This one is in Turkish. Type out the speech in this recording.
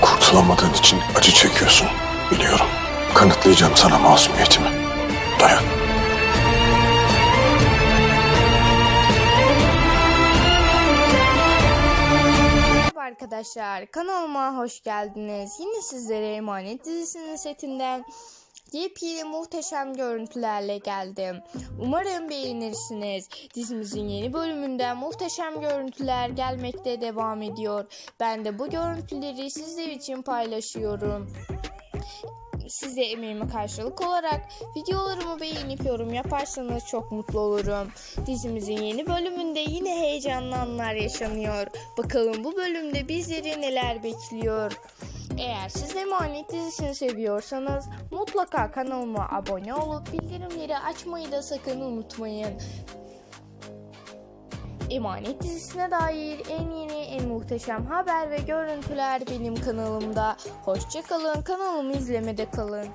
kurtulamadığın için acı çekiyorsun. Biliyorum. Kanıtlayacağım sana masumiyetimi. Dayan. Arkadaşlar, kanalıma hoş geldiniz. Yine sizlere Emanet dizisinin setinden yepyeni muhteşem görüntülerle geldim. Umarım beğenirsiniz. Dizimizin yeni bölümünden muhteşem görüntüler gelmekte devam ediyor. Ben de bu görüntüleri sizler için paylaşıyorum. Siz de emeğime karşılık olarak videolarımı beğenip yorum yaparsanız çok mutlu olurum. Dizimizin yeni bölümünde yine heyecanlı anlar yaşanıyor. Bakalım bu bölümde bizleri neler bekliyor. Eğer siz de Emanet dizisini seviyorsanız mutlaka kanalıma abone olup bildirimleri açmayı da sakın unutmayın. Emanet dizisine dair en yeni, en muhteşem haber ve görüntüler benim kanalımda. Hoşçakalın, kanalımı izlemede kalın.